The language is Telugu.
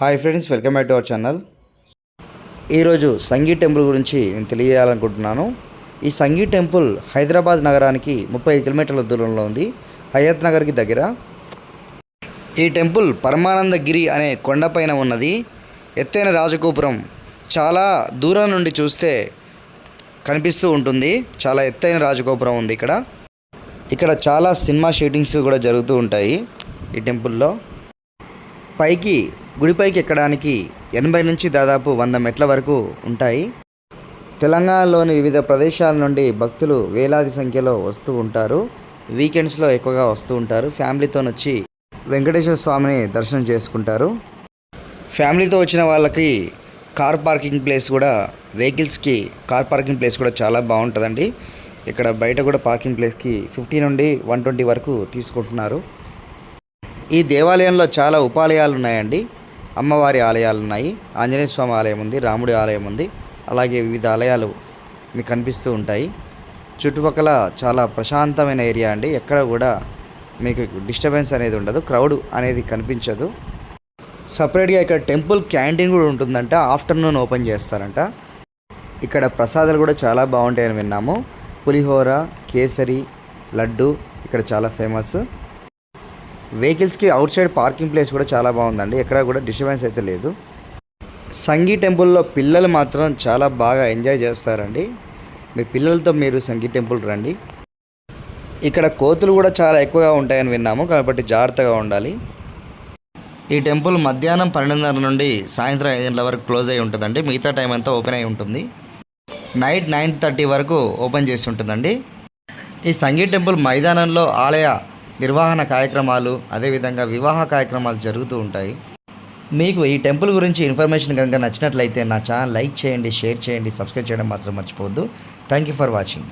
Hi friends welcome back to our channel ఈరోజు సంగీ టెంపుల్ గురించి నేను తెలియజేయాలనుకుంటున్నాను. ఈ సంగీ టెంపుల్ హైదరాబాద్ నగరానికి ముప్పై ఐదు కిలోమీటర్ల దూరంలో ఉంది. హయత్ నగర్కి దగ్గర. ఈ టెంపుల్ పరమానందగిరి అనే కొండపైన ఉన్నది. ఎత్తైన రాజగోపురం చాలా దూరం నుండి చూస్తే కనిపిస్తూ ఉంటుంది. చాలా ఎత్తైన రాజగోపురం ఉంది ఇక్కడ. ఇక్కడ చాలా సినిమా షూటింగ్స్ కూడా జరుగుతూ ఉంటాయి ఈ టెంపుల్లో. పైకి గుడిపైకి ఎక్కడానికి ఎనభై నుంచి దాదాపు వంద మెట్ల వరకు ఉంటాయి. తెలంగాణలోని వివిధ ప్రదేశాల నుండి భక్తులు వేలాది సంఖ్యలో వస్తూ ఉంటారు. వీకెండ్స్లో ఎక్కువగా వస్తూ ఉంటారు. ఫ్యామిలీతో వచ్చి వెంకటేశ్వర స్వామిని దర్శనం చేసుకుంటారు. ఫ్యామిలీతో వచ్చిన వాళ్ళకి కార్ పార్కింగ్ ప్లేస్ కూడా వెహికల్స్కి కార్ పార్కింగ్ ప్లేస్ కూడా చాలా బాగుంటుందండి. ఇక్కడ బయట కూడా పార్కింగ్ ప్లేస్కి ఫిఫ్టీ నుండి వన్ ట్వంటీ వరకు తీసుకుంటున్నారు. ఈ దేవాలయంలో చాలా ఉపాలయాలు ఉన్నాయండి. అమ్మవారి ఆలయాలు ఉన్నాయి. ఆంజనేయ స్వామి ఆలయం ఉంది రాముడి ఆలయం ఉంది. అలాగే వివిధ ఆలయాలు మీకు కనిపిస్తూ ఉంటాయి. చుట్టుపక్కల చాలా ప్రశాంతమైన ఏరియా అండి. ఎక్కడ కూడా మీకు డిస్టర్బెన్స్ అనేది ఉండదు క్రౌడ్ అనేది కనిపించదు. సపరేట్గా ఇక్కడ టెంపుల్ క్యాంటీన్ కూడా ఉంటుందంట ఆఫ్టర్నూన్ ఓపెన్ చేస్తారంట. ఇక్కడ ప్రసాదాలు కూడా చాలా బాగుంటాయని విన్నాము. పులిహోర కేసరి లడ్డు ఇక్కడ చాలా ఫేమస్. వెహికల్స్కి అవుట్ సైడ్ పార్కింగ్ ప్లేస్ కూడా చాలా బాగుందండి. ఎక్కడ కూడా డిస్టర్బెన్స్ అయితే లేదు. సంగీ టెంపుల్లో పిల్లలు మాత్రం చాలా బాగా ఎంజాయ్ చేస్తారండి. మీ పిల్లలతో మీరు సంగీ టెంపుల్ రండి. ఇక్కడ కోతులు కూడా చాలా ఎక్కువగా ఉంటాయని విన్నాము కాబట్టి జాగ్రత్తగా ఉండాలి. ఈ టెంపుల్ మధ్యాహ్నం పన్నెండున్నర నుండి సాయంత్రం ఐదు గంటల వరకు క్లోజ్ అయి ఉంటుందండి. మిగతా టైం అంతా ఓపెన్ అయి ఉంటుంది. నైట్ నైన్ థర్టీ వరకు ఓపెన్ చేసి ఉంటుందండి. ఈ సంగీ టెంపుల్ మైదానంలో ఆలయ నిర్వహణ కార్యక్రమాలు అదేవిధంగా వివాహ కార్యక్రమాలు జరుగుతూ ఉంటాయి. మీకు ఈ టెంపుల్ గురించి ఇన్ఫర్మేషన్ కనుక నచ్చినట్లయితే నా ఛానల్ లైక్ చేయండి షేర్ చేయండి సబ్స్క్రైబ్ చేయడం మాత్రం మర్చిపోవద్దు. Thank you for watching.